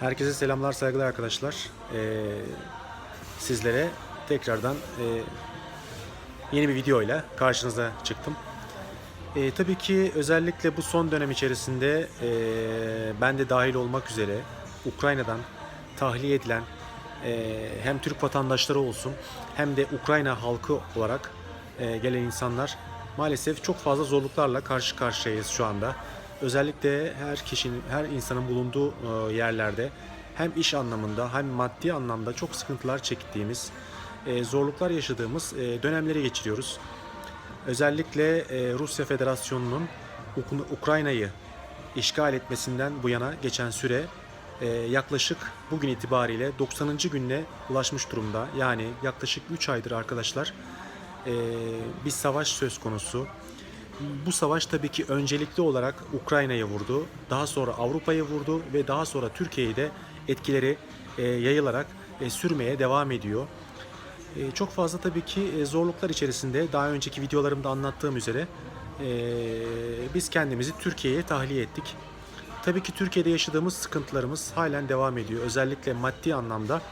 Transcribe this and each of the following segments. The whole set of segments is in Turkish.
Herkese selamlar, saygılar arkadaşlar. Ee, sizlere tekrardan e, yeni bir videoyla karşınıza çıktım. Ee, tabii ki özellikle bu son dönem içerisinde e, ben de dahil olmak üzere Ukrayna'dan tahliye edilen e, hem Türk vatandaşları olsun hem de Ukrayna halkı olarak e, gelen insanlar maalesef çok fazla zorluklarla karşı karşıyayız şu anda. Özellikle her kişinin, her insanın bulunduğu e, yerlerde hem iş anlamında hem maddi anlamda çok sıkıntılar çektiğimiz, e, zorluklar yaşadığımız e, dönemleri geçiriyoruz. Özellikle Rusya Federasyonu'nun Uk- Ukrayna'yı işgal etmesinden bu yana geçen süre yaklaşık bugün itibariyle 90. gününe ulaşmış durumda. Yani yaklaşık 3 aydır arkadaşlar bir savaş söz konusu. Bu savaş tabii ki öncelikli olarak Ukrayna'ya vurdu. Daha sonra Avrupa'ya vurdu ve daha sonra Türkiye'ye de etkileri e, yayılarak e, sürmeye devam ediyor. E, Çok fazla tabii ki e, zorluklar içerisinde daha önceki videolarımda anlattığım üzere e, biz kendimizi Türkiye'ye tahliye ettik. Tabii ki Türkiye'de yaşadığımız sıkıntılarımız halen devam ediyor. Özellikle maddi anlamda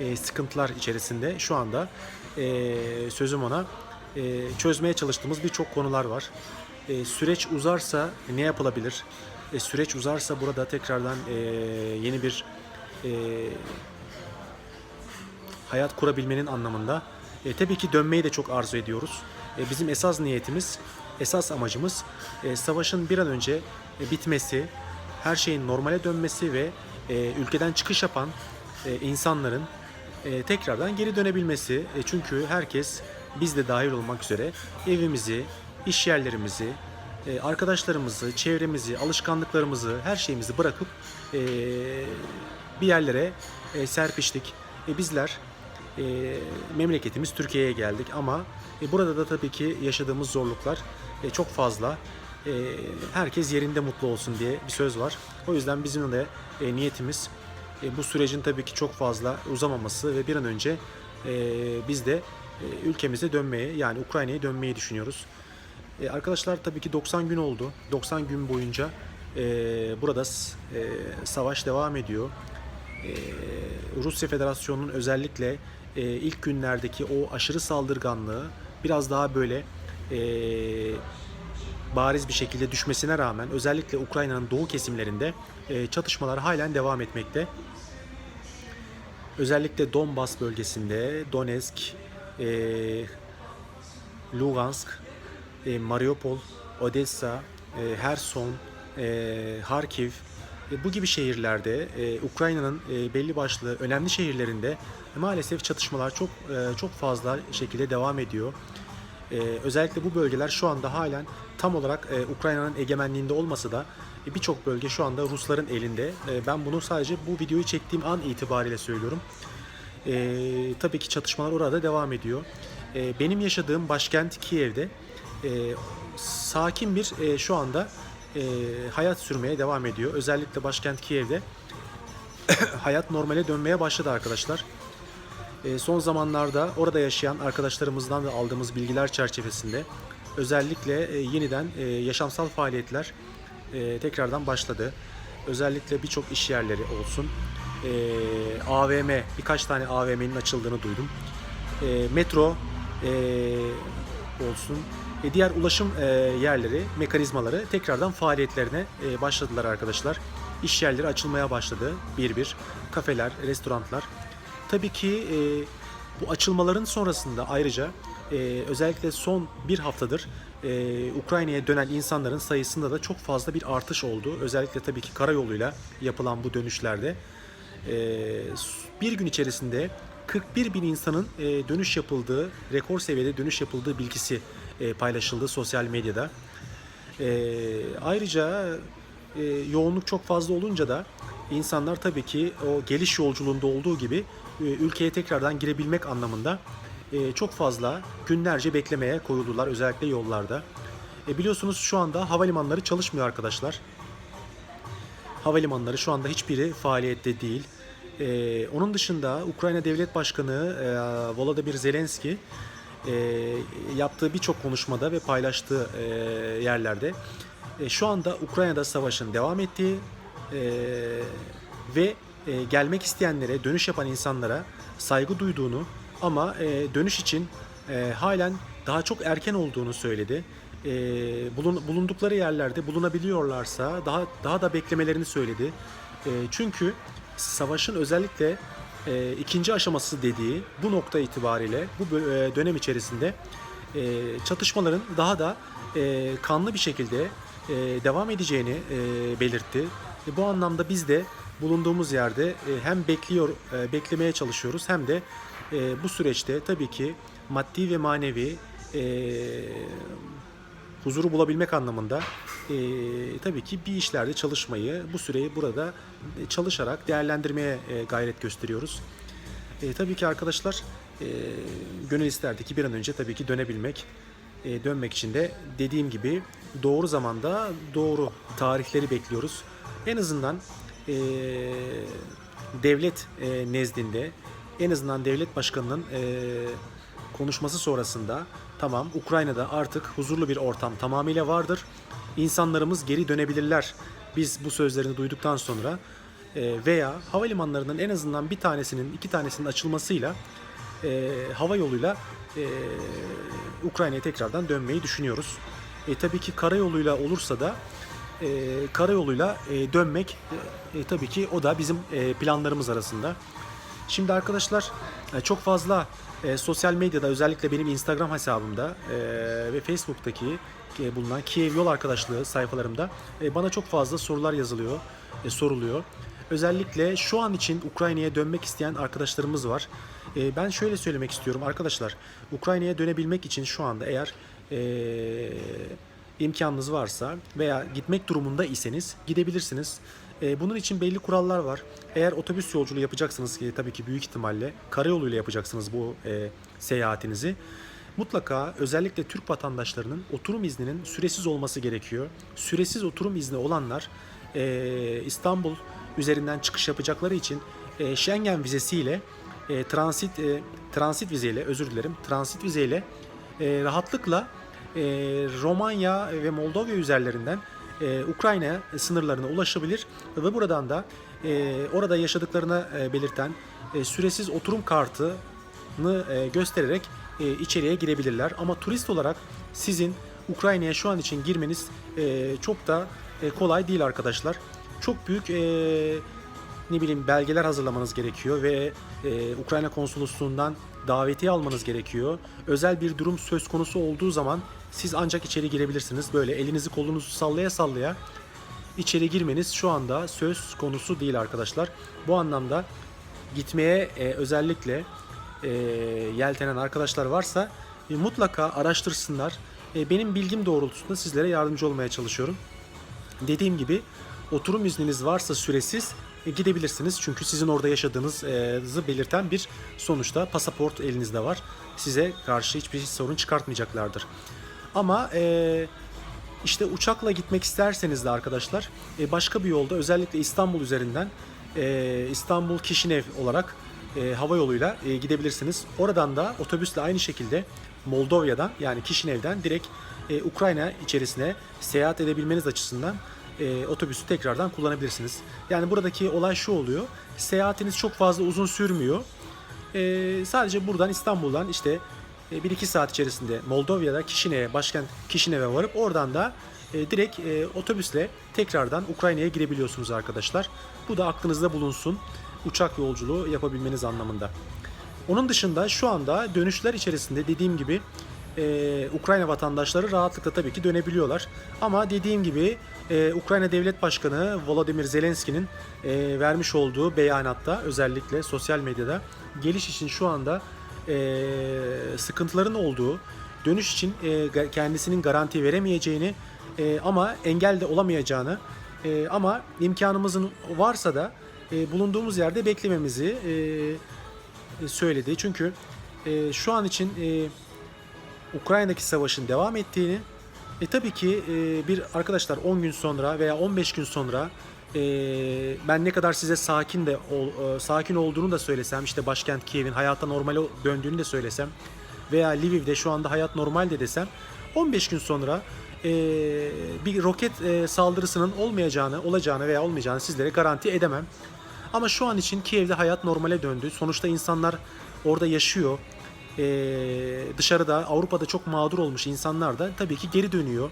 e, sıkıntılar içerisinde şu anda e, sözüm ona çözmeye çalıştığımız birçok konular var. E, süreç uzarsa ne yapılabilir? E, süreç uzarsa burada tekrardan e, yeni bir e, hayat kurabilmenin anlamında. E, tabii ki dönmeyi de çok arzu ediyoruz. E, bizim esas niyetimiz, esas amacımız e, savaşın bir an önce e, bitmesi, her şeyin normale dönmesi ve e, ülkeden çıkış yapan e, insanların e, tekrardan geri dönebilmesi. E, çünkü herkes, biz de dahil olmak üzere evimizi, iş yerlerimizi, e, arkadaşlarımızı, çevremizi, alışkanlıklarımızı, her şeyimizi bırakıp e, bir yerlere e, serpiştik. Bizler memleketimiz Türkiye'ye geldik ama burada da tabii ki yaşadığımız zorluklar çok fazla. Herkes yerinde mutlu olsun diye bir söz var. O yüzden bizim de niyetimiz bu sürecin tabii ki çok fazla uzamaması ve bir an önce biz de ülkemize dönmeye yani Ukrayna'ya dönmeyi düşünüyoruz. E, arkadaşlar tabii ki 90 gün oldu. 90 gün boyunca e, burada e, savaş devam ediyor. E, Rusya Federasyonu'nun özellikle e, ilk günlerdeki o aşırı saldırganlığı biraz daha böyle e, bariz bir şekilde düşmesine rağmen özellikle Ukrayna'nın doğu kesimlerinde e, çatışmalar halen devam etmekte. Özellikle Donbas bölgesinde Donetsk, e, Lugansk, e, Mariupol, Odessa, e, Herson, e, Harkiv e, bu gibi şehirlerde e, Ukrayna'nın e, belli başlı önemli şehirlerinde maalesef çatışmalar çok e, çok fazla şekilde devam ediyor. E, özellikle bu bölgeler şu anda halen tam olarak e, Ukrayna'nın egemenliğinde olmasa da e, birçok bölge şu anda Rusların elinde. E, ben bunu sadece bu videoyu çektiğim an itibariyle söylüyorum. E, tabii ki çatışmalar orada devam ediyor. E, benim yaşadığım başkent Kiev'de e, sakin bir e, şu anda e, hayat sürmeye devam ediyor. Özellikle başkent Kiev'de hayat normale dönmeye başladı arkadaşlar. E, son zamanlarda orada yaşayan arkadaşlarımızdan da aldığımız bilgiler çerçevesinde özellikle e, yeniden e, yaşamsal faaliyetler e, tekrardan başladı. Özellikle birçok iş yerleri olsun. E, AVM, birkaç tane AVM'nin açıldığını duydum. E, metro e, olsun. E, diğer ulaşım e, yerleri, mekanizmaları tekrardan faaliyetlerine e, başladılar arkadaşlar. İş yerleri açılmaya başladı bir bir. Kafeler, restoranlar. Tabii ki e, bu açılmaların sonrasında ayrıca e, özellikle son bir haftadır e, Ukrayna'ya dönen insanların sayısında da çok fazla bir artış oldu. Özellikle tabii ki karayoluyla yapılan bu dönüşlerde bir gün içerisinde 41 bin insanın e, dönüş yapıldığı, rekor seviyede dönüş yapıldığı bilgisi e, paylaşıldı sosyal medyada. E, ayrıca e, yoğunluk çok fazla olunca da insanlar tabii ki o geliş yolculuğunda olduğu gibi ülkeye tekrardan girebilmek anlamında çok fazla günlerce beklemeye koyuldular özellikle yollarda. E, biliyorsunuz şu anda havalimanları çalışmıyor arkadaşlar. Havalimanları şu anda hiçbiri faaliyette değil. E, onun dışında Ukrayna Devlet Başkanı e, Volodymyr Zelenski e, yaptığı birçok konuşmada ve paylaştığı e, yerlerde e, şu anda Ukrayna'da savaşın devam ettiği e, ve e, gelmek isteyenlere, dönüş yapan insanlara saygı duyduğunu ama e, dönüş için e, halen daha çok erken olduğunu söyledi. E, bulun, bulundukları yerlerde bulunabiliyorlarsa daha daha da beklemelerini söyledi. E, çünkü savaşın özellikle e, ikinci aşaması dediği bu nokta itibariyle bu e, dönem içerisinde e, çatışmaların daha da e, kanlı bir şekilde e, devam edeceğini e, belirtti. E, bu anlamda biz de bulunduğumuz yerde e, hem bekliyor, e, beklemeye çalışıyoruz hem de e, bu süreçte tabii ki maddi ve manevi e, huzuru bulabilmek anlamında e, tabii ki bir işlerde çalışmayı, bu süreyi burada e, çalışarak değerlendirmeye e, gayret gösteriyoruz. E, tabii ki arkadaşlar e, gönül isterdi ki bir an önce tabii ki dönebilmek. E, dönmek için de dediğim gibi doğru zamanda doğru tarihleri bekliyoruz. En azından e, devlet e, nezdinde en azından devlet başkanının e, konuşması sonrasında tamam Ukrayna'da artık huzurlu bir ortam tamamıyla vardır. İnsanlarımız geri dönebilirler. Biz bu sözlerini duyduktan sonra e, veya havalimanlarının en azından bir tanesinin iki tanesinin açılmasıyla e, hava yoluyla e, Ukrayna'ya tekrardan dönmeyi düşünüyoruz. E, tabii ki karayoluyla olursa da e, karayoluyla e, dönmek e, e, tabii ki o da bizim e, planlarımız arasında. Şimdi arkadaşlar e, çok fazla e, sosyal medyada özellikle benim Instagram hesabımda e, ve Facebook'taki bulunan Kiev Yol Arkadaşlığı sayfalarımda bana çok fazla sorular yazılıyor, soruluyor. Özellikle şu an için Ukrayna'ya dönmek isteyen arkadaşlarımız var. Ben şöyle söylemek istiyorum arkadaşlar. Ukrayna'ya dönebilmek için şu anda eğer imkanınız varsa veya gitmek durumunda iseniz gidebilirsiniz. E, bunun için belli kurallar var. Eğer otobüs yolculuğu yapacaksınız ki tabii ki büyük ihtimalle karayoluyla yapacaksınız bu e, seyahatinizi. Mutlaka özellikle Türk vatandaşlarının oturum izninin süresiz olması gerekiyor. Süresiz oturum izni olanlar e, İstanbul üzerinden çıkış yapacakları için e, Schengen vizesiyle e, transit e, transit vizeyle özür dilerim transit vizeyle e, rahatlıkla e, Romanya ve Moldova üzerlerinden e, Ukrayna sınırlarına ulaşabilir ve buradan da e, orada yaşadıklarını e, belirten e, süresiz oturum kartını e, göstererek e, içeriye girebilirler. Ama turist olarak sizin Ukrayna'ya şu an için girmeniz e, çok da e, kolay değil arkadaşlar. Çok büyük e, ne bileyim belgeler hazırlamanız gerekiyor ve e, Ukrayna konsolosluğundan davetiye almanız gerekiyor. Özel bir durum söz konusu olduğu zaman siz ancak içeri girebilirsiniz. Böyle elinizi kolunuzu sallaya sallaya içeri girmeniz şu anda söz konusu değil arkadaşlar. Bu anlamda gitmeye e, özellikle e, yeltenen arkadaşlar varsa e, mutlaka araştırsınlar. E, benim bilgim doğrultusunda sizlere yardımcı olmaya çalışıyorum. Dediğim gibi oturum izniniz varsa süresiz gidebilirsiniz. Çünkü sizin orada yaşadığınızı belirten bir sonuçta pasaport elinizde var. Size karşı hiçbir sorun çıkartmayacaklardır. Ama e, işte uçakla gitmek isterseniz de arkadaşlar e, başka bir yolda özellikle İstanbul üzerinden e, İstanbul Kişinev olarak e, hava yoluyla e, gidebilirsiniz. Oradan da otobüsle aynı şekilde Moldova'dan yani Kişinev'den direkt e, Ukrayna içerisine seyahat edebilmeniz açısından e, otobüsü tekrardan kullanabilirsiniz. Yani buradaki olay şu oluyor. Seyahatiniz çok fazla uzun sürmüyor. E, sadece buradan İstanbul'dan işte e, 1-2 saat içerisinde Moldova'da Kişinev'e, başkent Kişinev'e varıp oradan da e, direkt e, otobüsle tekrardan Ukrayna'ya girebiliyorsunuz arkadaşlar. Bu da aklınızda bulunsun. Uçak yolculuğu yapabilmeniz anlamında. Onun dışında şu anda dönüşler içerisinde dediğim gibi e, Ukrayna vatandaşları rahatlıkla tabii ki dönebiliyorlar. Ama dediğim gibi e, Ukrayna Devlet Başkanı Volodymyr Zelenski'nin e, vermiş olduğu beyanatta özellikle sosyal medyada geliş için şu anda e, sıkıntıların olduğu, dönüş için e, kendisinin garanti veremeyeceğini e, ama engel de olamayacağını e, ama imkanımızın varsa da e, bulunduğumuz yerde beklememizi e, e, söyledi. Çünkü e, şu an için e, Ukrayna'daki savaşın devam ettiğini e tabii ki e, bir arkadaşlar 10 gün sonra veya 15 gün sonra e, ben ne kadar size sakin de ol- e, sakin olduğunu da söylesem işte başkent Kiev'in hayata normale döndüğünü de söylesem veya Lviv'de şu anda hayat normal de desem 15 gün sonra e, bir roket e, saldırısının olmayacağını, olacağını veya olmayacağını sizlere garanti edemem. Ama şu an için Kiev'de hayat normale döndü. Sonuçta insanlar orada yaşıyor. Ee, dışarıda Avrupa'da çok mağdur olmuş insanlar da tabii ki geri dönüyor.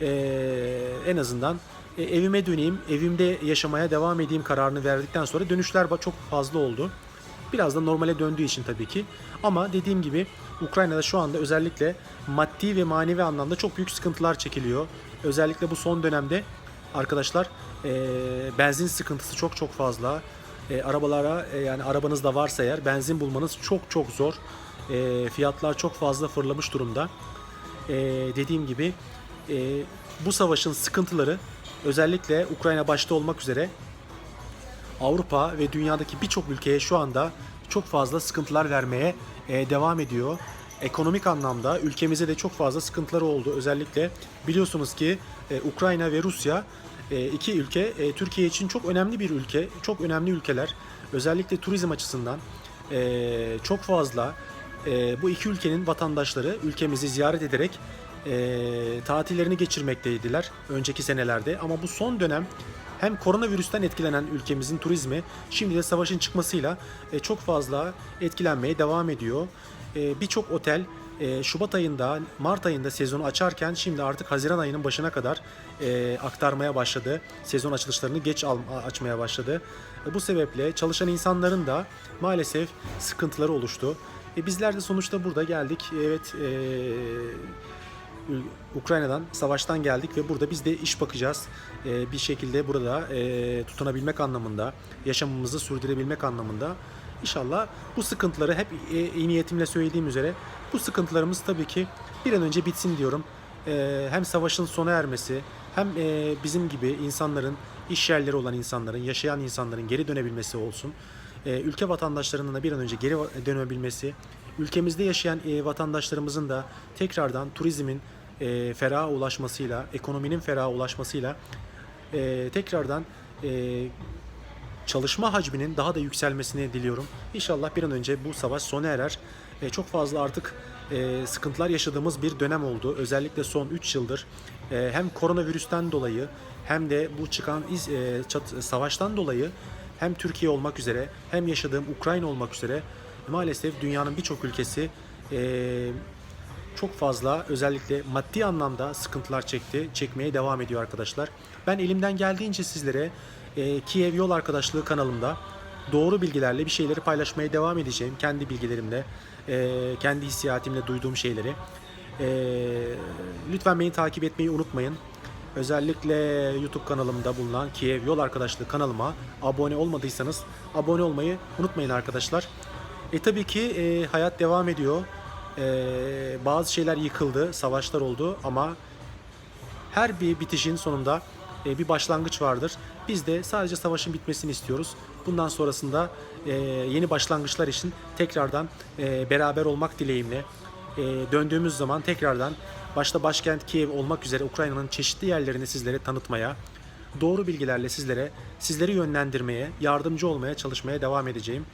Ee, en azından e, evime döneyim, evimde yaşamaya devam edeyim kararını verdikten sonra dönüşler çok fazla oldu. Biraz da normale döndüğü için tabii ki. Ama dediğim gibi Ukrayna'da şu anda özellikle maddi ve manevi anlamda çok büyük sıkıntılar çekiliyor. Özellikle bu son dönemde arkadaşlar e, benzin sıkıntısı çok çok fazla. E, arabalara e, yani arabanız da varsa eğer benzin bulmanız çok çok zor. E, fiyatlar çok fazla fırlamış durumda. E, dediğim gibi e, bu savaşın sıkıntıları özellikle Ukrayna başta olmak üzere Avrupa ve dünyadaki birçok ülkeye şu anda çok fazla sıkıntılar vermeye e, devam ediyor. Ekonomik anlamda ülkemize de çok fazla sıkıntıları oldu. Özellikle biliyorsunuz ki e, Ukrayna ve Rusya e, iki ülke e, Türkiye için çok önemli bir ülke, çok önemli ülkeler. Özellikle turizm açısından e, çok fazla e, bu iki ülkenin vatandaşları ülkemizi ziyaret ederek e, tatillerini geçirmekteydiler önceki senelerde. Ama bu son dönem hem koronavirüsten etkilenen ülkemizin turizmi şimdi de savaşın çıkmasıyla e, çok fazla etkilenmeye devam ediyor. E, Birçok otel e, Şubat ayında, Mart ayında sezonu açarken şimdi artık Haziran ayının başına kadar e, aktarmaya başladı. Sezon açılışlarını geç al- açmaya başladı. E, Bu sebeple çalışan insanların da maalesef sıkıntıları oluştu. E, bizler de sonuçta burada geldik. Evet, e, Ukrayna'dan, savaştan geldik ve burada biz de iş bakacağız. Ee, bir şekilde burada e, tutunabilmek anlamında, yaşamımızı sürdürebilmek anlamında. İnşallah bu sıkıntıları hep e, iyi niyetimle söylediğim üzere bu sıkıntılarımız tabii ki bir an önce bitsin diyorum. Ee, hem savaşın sona ermesi hem e, bizim gibi insanların, iş yerleri olan insanların, yaşayan insanların geri dönebilmesi olsun. Ee, ülke vatandaşlarının da bir an önce geri dönebilmesi, ülkemizde yaşayan e, vatandaşlarımızın da tekrardan turizmin e, feraha ulaşmasıyla, ekonominin feraha ulaşmasıyla e, tekrardan e, çalışma hacminin daha da yükselmesini diliyorum. İnşallah bir an önce bu savaş sona erer. E, çok fazla artık e, sıkıntılar yaşadığımız bir dönem oldu. Özellikle son 3 yıldır e, hem koronavirüsten dolayı hem de bu çıkan iz, e, çat- savaştan dolayı hem Türkiye olmak üzere hem yaşadığım Ukrayna olmak üzere maalesef dünyanın birçok ülkesi e, çok fazla özellikle maddi anlamda sıkıntılar çekti, çekmeye devam ediyor arkadaşlar. Ben elimden geldiğince sizlere e, Kiev Yol Arkadaşlığı kanalımda doğru bilgilerle bir şeyleri paylaşmaya devam edeceğim. Kendi bilgilerimle, e, kendi hissiyatimle duyduğum şeyleri. E, lütfen beni takip etmeyi unutmayın. Özellikle YouTube kanalımda bulunan Kiev Yol Arkadaşlığı kanalıma abone olmadıysanız abone olmayı unutmayın arkadaşlar. E tabii ki e, hayat devam ediyor. E, bazı şeyler yıkıldı, savaşlar oldu ama her bir bitişin sonunda e, bir başlangıç vardır. Biz de sadece savaşın bitmesini istiyoruz. Bundan sonrasında e, yeni başlangıçlar için tekrardan e, beraber olmak dileğimle e, döndüğümüz zaman tekrardan başta başkent Kiev olmak üzere Ukrayna'nın çeşitli yerlerini sizlere tanıtmaya, doğru bilgilerle sizlere, sizleri yönlendirmeye, yardımcı olmaya çalışmaya devam edeceğim.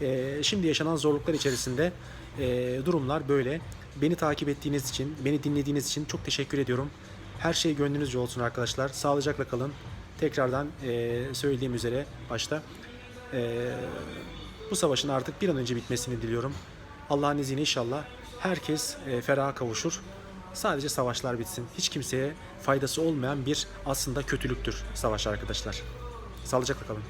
E, şimdi yaşanan zorluklar içerisinde e, durumlar böyle. Beni takip ettiğiniz için, beni dinlediğiniz için çok teşekkür ediyorum. Her şey gönlünüzce olsun arkadaşlar. Sağlıcakla kalın. Tekrardan e, söylediğim üzere başta e, bu savaşın artık bir an önce bitmesini diliyorum. Allah'ın izniyle inşallah herkes e, feraha kavuşur. Sadece savaşlar bitsin. Hiç kimseye faydası olmayan bir aslında kötülüktür savaş arkadaşlar. Sağlıcakla kalın.